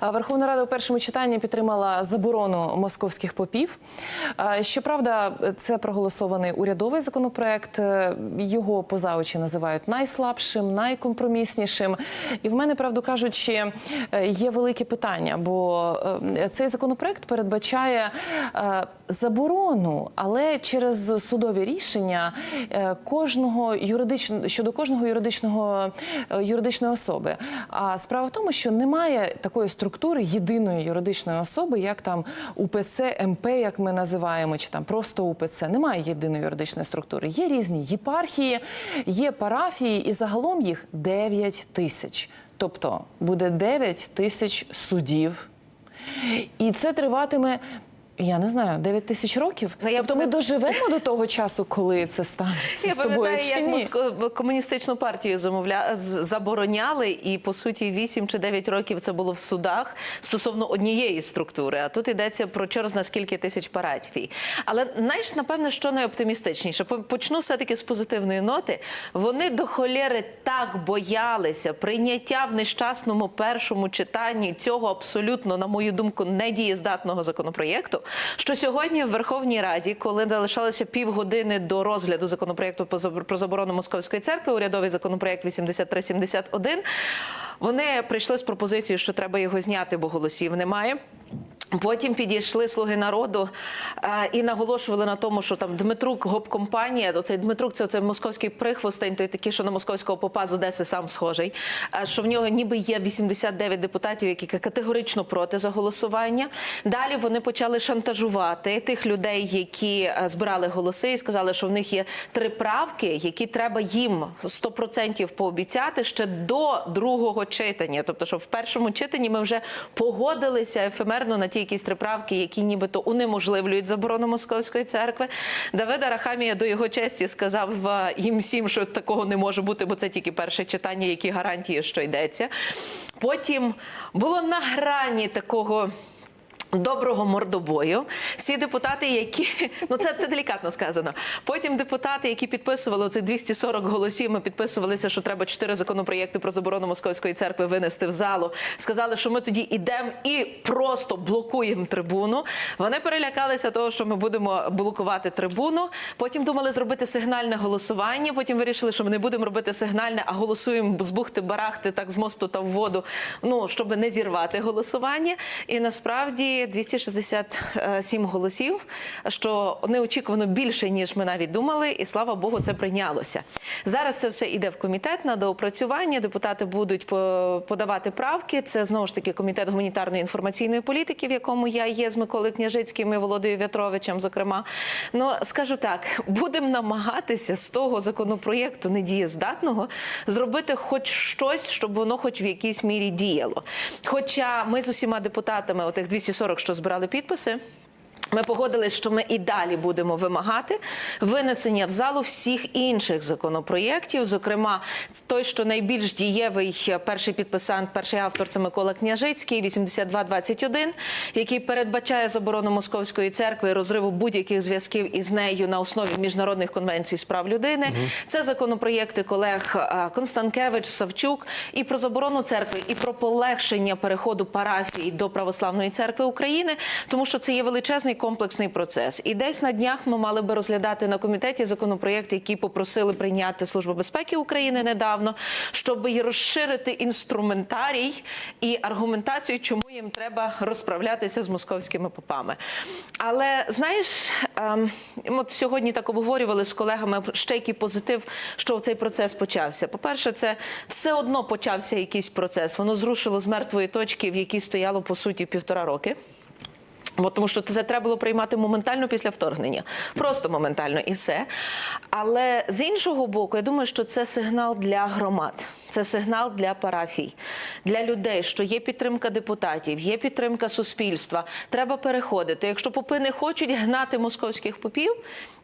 Верховна Рада у першому читанні підтримала заборону московських попів. Щоправда, це проголосований урядовий законопроект. Е, Його поза очі називають найслабшим, найкомпроміснішим. І в мене, правду кажучи, е, є великі питання, бо е, цей законопроект передбачає заборону, але через судові рішення е, кожного юридичного щодо кожного юридичного е, юридичної особи. А справа в тому, що немає такої структури єдиної юридичної особи, як там УПЦ МП, як ми називаємо, чи там просто УПЦ. Немає єдиної юридичної структури. Є різні єпархії, є парафії, і загалом їх 9 тисяч. Тобто буде 9 тисяч судів. І це триватиме. Я не знаю, 9 тисяч років. Ну, я тобто ми доживемо до того часу, коли це станеться Я з тобою пам'ятаю, як ні? Комуністичну партію замовля... забороняли, і по суті 8 чи 9 років це було в судах стосовно однієї структури. А тут йдеться про чорз на скільки тисяч парафій. Але знаєш, напевне, що найоптимістичніше. По- Почну все-таки з позитивної ноти. Вони до холєри так боялися прийняття в нещасному першому читанні цього абсолютно, на мою думку, недієздатного законопроєкту. Що сьогодні в Верховній Раді, коли залишалося півгодини до розгляду законопроекту про заборону московської церкви, урядовий законопроект 8371, вони прийшли з пропозицією, що треба його зняти, бо голосів немає. Потім підійшли слуги народу е, і наголошували на тому, що там Дмитрук гоп-компанія, оцей Дмитрук, це, це московський прихвостень, той такий, що на московського попа з Одеси сам схожий. е, що в нього ніби є 89 депутатів, які категорично проти за голосування. Далі вони почали шантажувати тих людей, які е, збирали голоси, і сказали, що в них є три правки, які треба їм 100% пообіцяти ще до другого читання. Тобто, що в першому читанні ми вже погодилися ефемерно на ті якісь три правки, які нібито унеможливлюють заборону московської церкви. Давида Рахамія до його честі сказав їм всім, що такого не може бути, бо це тільки перше читання, які гарантії, що йдеться. Потім було на грані такого. Доброго мордобою. Всі депутати, які ну це, це делікатно сказано. Потім депутати, які підписували цих 240 голосів, ми підписувалися, що треба чотири законопроєкти про заборону московської церкви винести в залу. Сказали, що ми тоді йдемо і просто блокуємо трибуну. Вони перелякалися того, що ми будемо блокувати трибуну. Потім думали зробити сигнальне голосування. Потім вирішили, що ми не будемо робити сигнальне, а голосуємо з бухти-барахти, так з мосту та в воду. Ну щоб не зірвати голосування. І насправді 267 голосів, що неочікувано більше ніж ми навіть думали, і слава Богу, це прийнялося. Зараз це все йде в комітет на доопрацювання. Депутати будуть подавати правки. Це знову ж таки комітет гуманітарної інформаційної політики, в якому я є з Миколою Княжицьким і Володою В'ятровичем. Зокрема, ну скажу так, будемо намагатися з того законопроєкту недієздатного зробити хоч щось, щоб воно хоч в якійсь мірі діяло. Хоча ми з усіма депутатами, отих 240, що збирали підписи. Ми погодились, що ми і далі будемо вимагати винесення в залу всіх інших законопроєктів. Зокрема, той, що найбільш дієвий перший підписант, перший автор це Микола Княжицький, 8221, який передбачає заборону московської церкви розриву будь-яких зв'язків із нею на основі міжнародних конвенцій з прав людини. Це законопроєкти колег Констанкевич, Савчук і про заборону церкви, і про полегшення переходу парафій до православної церкви України, тому що це є величезний комплексний процес. І десь на днях ми мали би розглядати на комітеті законопроєкт, який попросили прийняти Служба безпеки України недавно, щоб розширити інструментарій і аргументацію, чому їм треба розправлятися з московськими попами. Але знаєш, ем, от сьогодні так обговорювали з колегами ще який позитив, що цей процес почався. По-перше, це все одно почався якийсь процес. Воно зрушило з мертвої точки, в якій стояло по суті півтора роки. Бо тому що це треба було приймати моментально після вторгнення, просто моментально і все. Але з іншого боку, я думаю, що це сигнал для громад, це сигнал для парафій, для людей, що є підтримка депутатів, є підтримка суспільства. Треба переходити. Якщо попи не хочуть гнати московських попів,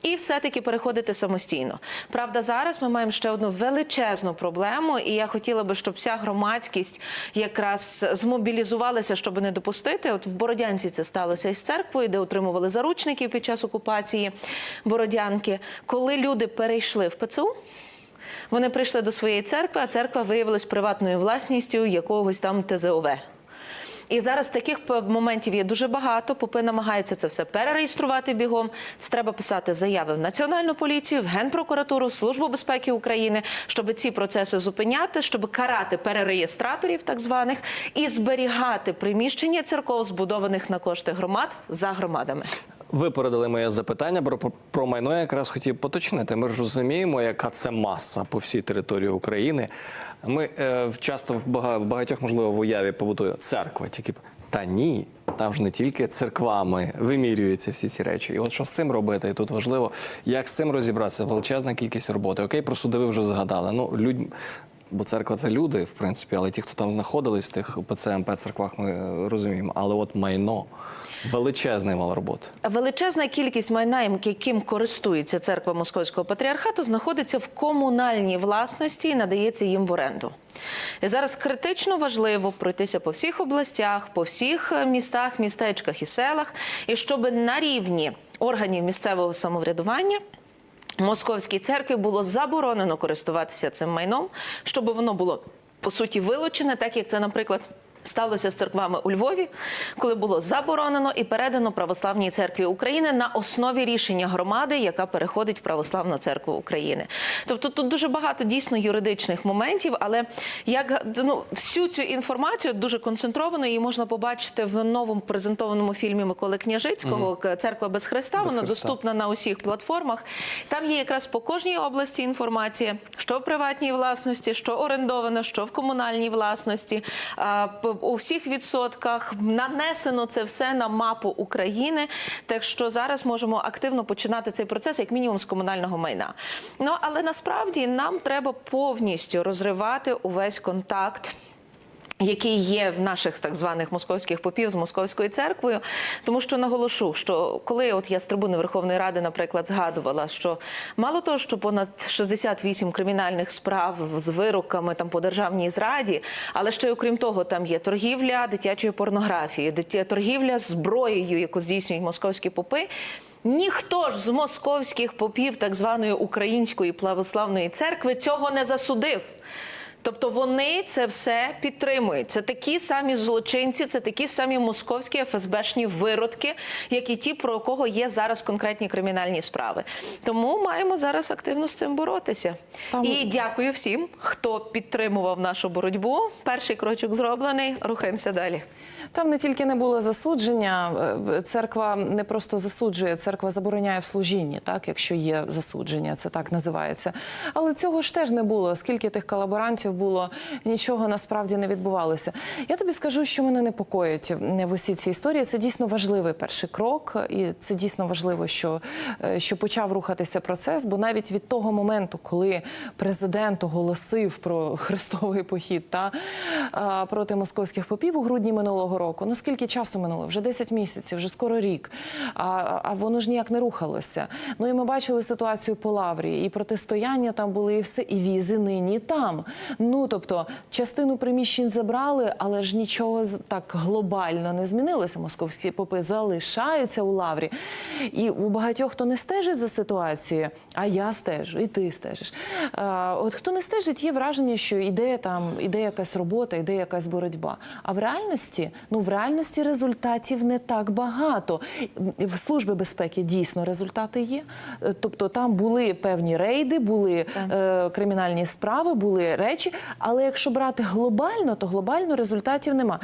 і все-таки переходити самостійно. Правда, зараз ми маємо ще одну величезну проблему, і я хотіла би, щоб вся громадськість якраз змобілізувалася, щоб не допустити. От в Бородянці це сталося із церквою, де отримували заручників під час окупації Бородянки. Коли люди перейшли в ПЦУ. Вони прийшли до своєї церкви, а церква виявилась приватною власністю якогось там ТЗОВ. І зараз таких моментів є дуже багато. Попи намагаються це все перереєструвати бігом. Це треба писати заяви в Національну поліцію, в Генпрокуратуру, в Службу безпеки України, щоб ці процеси зупиняти, щоб карати перереєстраторів, так званих, і зберігати приміщення церков, збудованих на кошти громад за громадами. Ви передали моє запитання про, про майно. Я якраз хотів поточнити. Ми ж розуміємо, яка це маса по всій території України. Ми е, часто в бага- багатьох, можливо, в уяві побутує церква, тільки та ні. Там ж не тільки церквами вимірюються всі ці речі. І от що з цим робити? І тут важливо, як з цим розібратися. Величезна кількість роботи. Окей, про суди ви вже згадали. Ну, людь... Бо церква це люди, в принципі, але ті, хто там знаходились в тих ПЦМП церквах, ми е, розуміємо. Але от майно величезний мало роботи. Величезна кількість майна, яким користується церква Московського патріархату, знаходиться в комунальній власності і надається їм в оренду. І зараз критично важливо пройтися по всіх областях, по всіх е, містах, містечках і селах, і щоб на рівні органів місцевого самоврядування. Московській церкві було заборонено користуватися цим майном, щоб воно було по суті вилучене, так як це, наприклад. Сталося з церквами у Львові, коли було заборонено і передано православній церкві України на основі рішення громади, яка переходить в православну церкву України. Тобто тут дуже багато дійсно юридичних моментів, але як ну, всю цю інформацію дуже концентровано, її можна побачити в новому презентованому фільмі Миколи Княжицького Церква без Христа. Без Вона Христа. доступна на усіх платформах. Там є якраз по кожній області інформація, що в приватній власності, що орендовано, що в комунальній власності. У всіх відсотках нанесено це все на мапу України. Так що зараз можемо активно починати цей процес, як мінімум, з комунального майна. Ну але насправді нам треба повністю розривати увесь контакт який є в наших так званих московських попів з московською церквою, тому що наголошу, що коли от я з трибуни Верховної Ради, наприклад, згадувала, що мало того, що понад 68 кримінальних справ з вироками там по державній зраді, але ще й окрім того, там є торгівля дитячою порнографією, дитя- торгівля зброєю, яку здійснюють московські попи. Ніхто ж з московських попів так званої української православної церкви цього не засудив. Тобто вони це все підтримують. Це такі самі злочинці, це такі самі московські ФСБшні виродки, як і ті, про кого є зараз конкретні кримінальні справи. Тому маємо зараз активно з цим боротися. Там- І дякую всім, хто підтримував нашу боротьбу. Перший крочок зроблений. Рухаємося далі. Там не тільки не було засудження, е, церква не просто засуджує, церква забороняє в служінні, так якщо є засудження, це так називається. Але цього ж теж не було. Скільки тих колаборантів було, нічого насправді не відбувалося. Я тобі скажу, що мене непокоїть в усій цій історії. Це дійсно важливий перший крок, і це дійсно важливо, що, е, що почав рухатися процес. Бо навіть від того моменту, коли президент оголосив про хрестовий похід та проти московських попів у грудні минулого року. Ну скільки часу минуло? Вже 10 місяців, вже скоро рік. А, а воно ж ніяк не рухалося. Ну і ми бачили ситуацію по Лаврі, і протистояння там були, і все, і візи нині там. Ну тобто частину приміщень забрали, але ж нічого так глобально не змінилося. Московські попи залишаються у Лаврі. І у багатьох, хто не стежить за ситуацією, а я стежу, і ти стежиш. А, от хто не стежить, є враження, що іде там, іде якась робота, іде якась боротьба. А в реальності, ну в реальності результатів не так багато. В служби безпеки дійсно результати є. Е, Тобто там були певні рейди, були е, кримінальні справи, були речі. Але якщо брати глобально, то глобально результатів нема.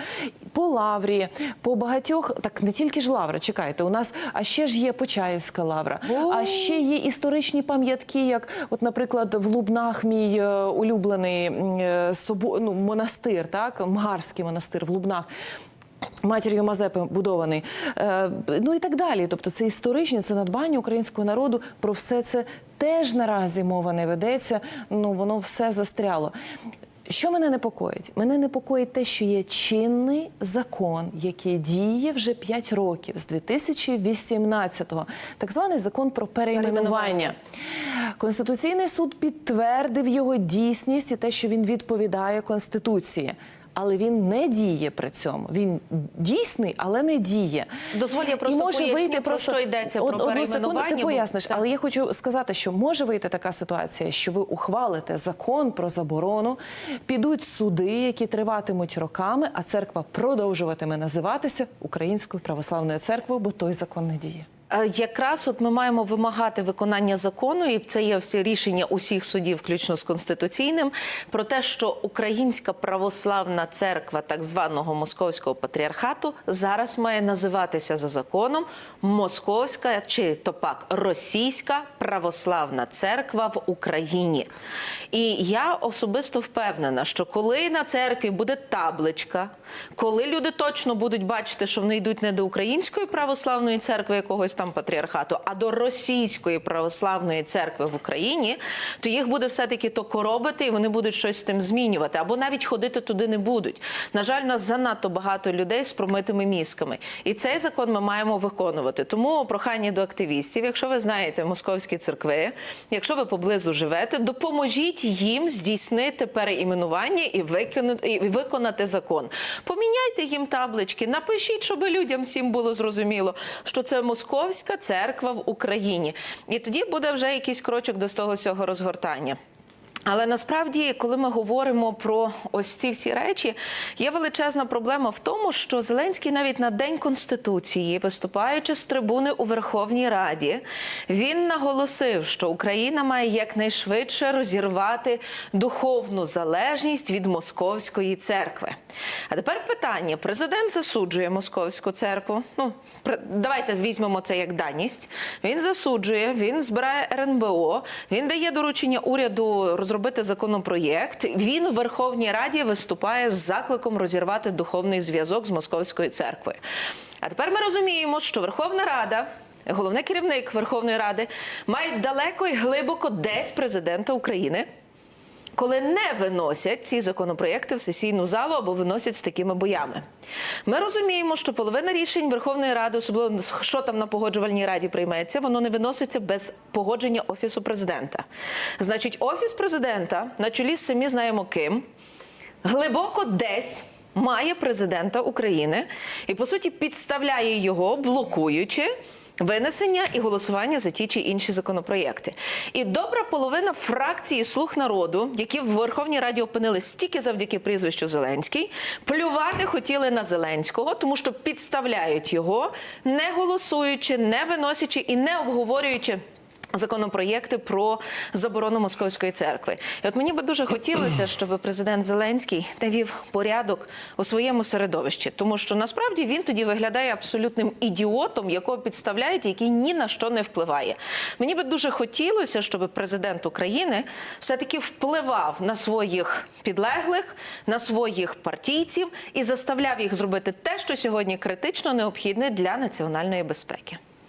По лаврі, по багатьох, так не тільки ж лавра, чекайте, у нас, а ще ж є Почаївська лавра, а ще є історичні пам'ятки, як, от, наприклад, в Лубнах мій е, улюблений е, собо, ну, монастир, так, Мгарський монастир в Лубнах. Матір'ю Мазепи будований, Е, ну і так далі. Тобто це історичні, це надбання українського народу. Про все це теж наразі мова не ведеться. Ну воно все застряло. Що мене непокоїть? Мене непокоїть те, що є чинний закон, який діє вже 5 років з 2018-го. Так званий закон про перейменування. Перейменування. Конституційний суд підтвердив його дійсність і те, що він відповідає Конституції. Але він не діє при цьому. Він дійсний, але не діє. Дозволь, я І може поясню, вийти про що йдеться, Од- про одну секунду, Ти бо- поясниш, так. але я хочу сказати, що може вийти така ситуація, що ви ухвалите закон про заборону, підуть суди, які триватимуть роками, а церква продовжуватиме називатися Українською православною церквою, бо той закон не діє. Е, Якраз от ми маємо вимагати виконання закону, і це є всі рішення усіх судів, включно з конституційним, про те, що Українська православна церква так званого московського патріархату зараз має називатися за законом Московська чи то пак Російська православна церква в Україні. І я особисто впевнена, що коли на церкві буде табличка, коли люди точно будуть бачити, що вони йдуть не до української православної церкви якогось там патріархату, а до російської православної церкви в Україні, то їх буде все-таки то коробити, і вони будуть щось з тим змінювати, або навіть ходити туди не будуть. На жаль, нас занадто багато людей з промитими мізками, і цей закон ми маємо виконувати. Тому прохання до активістів, якщо ви знаєте московські церкви, якщо ви поблизу живете, допоможіть їм здійснити переіменування і і виконати закон. Поміняйте їм таблички, напишіть, щоб людям всім було зрозуміло, що це московська церква в Україні. І тоді буде вже якийсь крочок до того всього розгортання. Але насправді, коли ми говоримо про ось ці всі речі, є величезна проблема в тому, що Зеленський навіть на День Конституції, виступаючи з трибуни у Верховній Раді, він наголосив, що Україна має якнайшвидше розірвати духовну залежність від московської церкви. А тепер питання: президент засуджує московську церкву. Ну давайте візьмемо це як даність. Він засуджує, він збирає РНБО, він дає доручення уряду розробити законопроєкт. Він в Верховній Раді виступає з закликом розірвати духовний зв'язок з московською церквою. А тепер ми розуміємо, що Верховна Рада. Головний керівник Верховної Ради має далеко і глибоко десь президента України, коли не виносять ці законопроекти в сесійну залу або виносять з такими боями. Ми розуміємо, що половина рішень Верховної Ради, особливо що там на погоджувальній раді прийметься, воно не виноситься без погодження офісу президента. Значить, офіс президента на чолі з самі знаємо ким глибоко десь. Має президента України і по суті підставляє його, блокуючи винесення і голосування за ті чи інші законопроєкти. І добра половина фракції Слуг народу, які в Верховній Раді опинились тільки завдяки прізвищу Зеленський, плювати хотіли на Зеленського, тому що підставляють його, не голосуючи, не виносячи і не обговорюючи. Законопроєкти про заборону московської церкви, і от мені би дуже хотілося, щоб президент Зеленський навів порядок у своєму середовищі, тому що насправді він тоді виглядає абсолютним ідіотом, якого підставляють, який ні на що не впливає. Мені би дуже хотілося, щоб президент України все таки впливав на своїх підлеглих, на своїх партійців і заставляв їх зробити те, що сьогодні критично необхідне для національної безпеки.